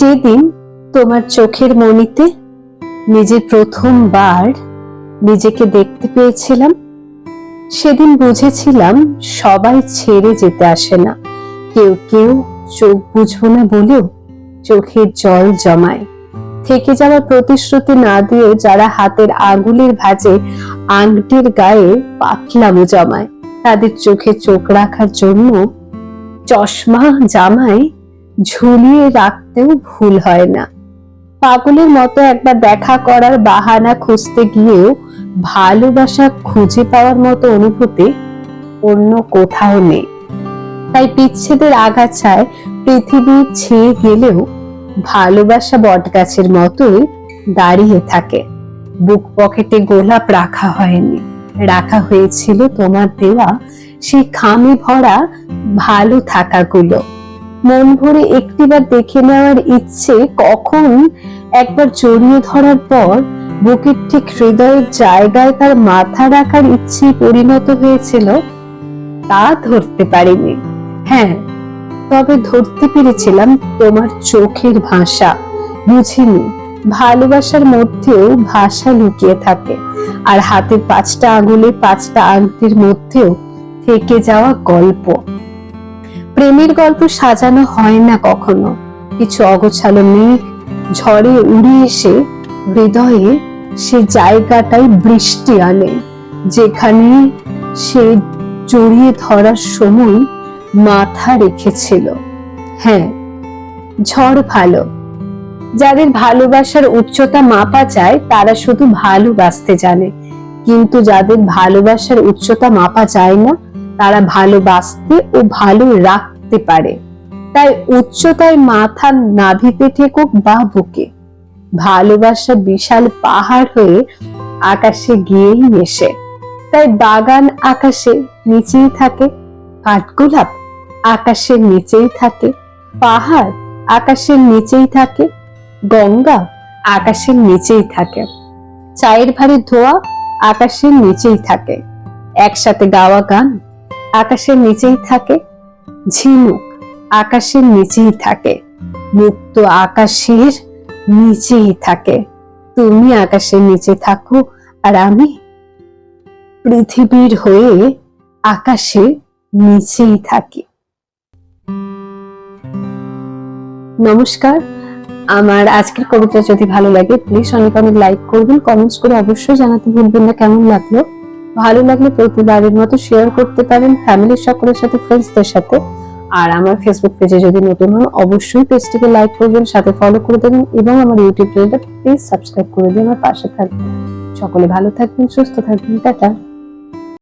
যেদিন তোমার চোখের মনিতে নিজের প্রথমবার নিজেকে দেখতে পেয়েছিলাম, সেদিন বুঝেছিলাম সবাই ছেড়ে যেতে আসে না। কেউ কেউ চোখ বুঝব না বলেও চোখের জল জমায়। থেকে যাওয়া প্রতিশ্রুতি না দিয়েও যারা হাতের আঙুলের ভাঁজে আংটির গায়ে পাতলামো জমায়, তাদের চোখে চোখ রাখার জন্য চশমা, জামায় ঝুলিয়ে রাখতেও ভুল হয় না। পাগলের মতো একবার দেখা করার বাহানা খুঁজতে গিয়েও ভালোবাসা খুঁজে পাওয়ার মতো অনুভূতি অন্য কোথাও নেই। তাই বিচ্ছেদের আগাছায় পৃথিবী ছেয়ে গেলেও ভালোবাসা বটগাছের মতোই দাঁড়িয়ে থাকে। বুক পকেটে গোলাপ রাখা হয়নি। রাখা হয়েছিল তোমার দেওয়া সেই খামে ভরা ভালো থাকাগুলো। মন ভরে একটিবার দেখে নেওয়ার ইচ্ছে কখন একবার জড়িয়ে ধরার পর বুকের ঠিক হৃদয়ের জায়গায় তার মাথা রাখার ইচ্ছে পরিণত হয়েছিল, তা ধরতে পারিনি। হ্যাঁ তবে ধরতে পেরেছিলাম তোমার চোখের ভাষা। বুঝিনি, ভালোবাসার মধ্যেও ভাষা লুকিয়ে থাকে আর হাতের পাঁচটা আঙুলে পাঁচটা আংটির মধ্যেও থেকে যাওয়া গল্প। প্রেমের গল্প সাজানো হয় না কখনো। কিছু অগোছালো মেঘ ঝড়ে উড়ে এসে হৃদয়ে সে জায়গাটাই বৃষ্টি আনে, যেখানে সে জড়িয়ে ধরার সময় মাথা রেখেছিল। হ্যাঁ ঝড় ভালো। যাদের ভালোবাসার উচ্চতা মাপা যায়, তারা শুধু ভালোবাসতে জানে। কিন্তু যাদের ভালোবাসার উচ্চতা মাপা যায় না তারা ভালোবাসতে ও ভালো রাখতে পারে। তাই উচ্চতায় মাথা নাভিতে ঠেকুক বা বুকে। ভালোবাসা বিশাল পাহাড় হয়ে আকাশে গিয়েই মেশে তাই বাগান আকাশে নিচেই থাকে কাঠগোলাপ আকাশের নিচেই থাকে পাহাড় আকাশের নিচেই থাকে গঙ্গা আকাশের নিচেই থাকে। চায়ের ভারে ধোয়া আকাশের নিচেই থাকে। একসাথে গাওয়া গান আকাশের নিচেই থাকে। ঝিনুক আকাশের নিচেই থাকে। মুক্ত আকাশের নিচেই থাকে। তুমি আকাশের নিচে থাকো আর আমি পৃথিবীর হয়ে আকাশে নিচেই থাকি। নমস্কার। আমার আজকের কবিতা যদি ভালো লাগে প্লিজ অনেক অনেক লাইক করবেন কমেন্টস করে অবশ্যই জানাতে ভুলবেন না, কেমন লাগল? ভালো লাগলে প্রতিবারের মতো শেয়ার করতে পারেন ফ্যামিলির সকলের সাথে ফ্রেন্ডসদের সাথে। আর আমার ফেসবুক পেজে যদি নতুন হন, অবশ্যই পেজটিকে লাইক করবেন, সাথে ফলো করে দেবেন এবং আমার ইউটিউব চ্যানেলটা প্লিজ সাবস্ক্রাইব করে দিয়ে আমার পাশে থাকবেন। সকলে ভালো থাকবেন, সুস্থ থাকবেন, টাটা।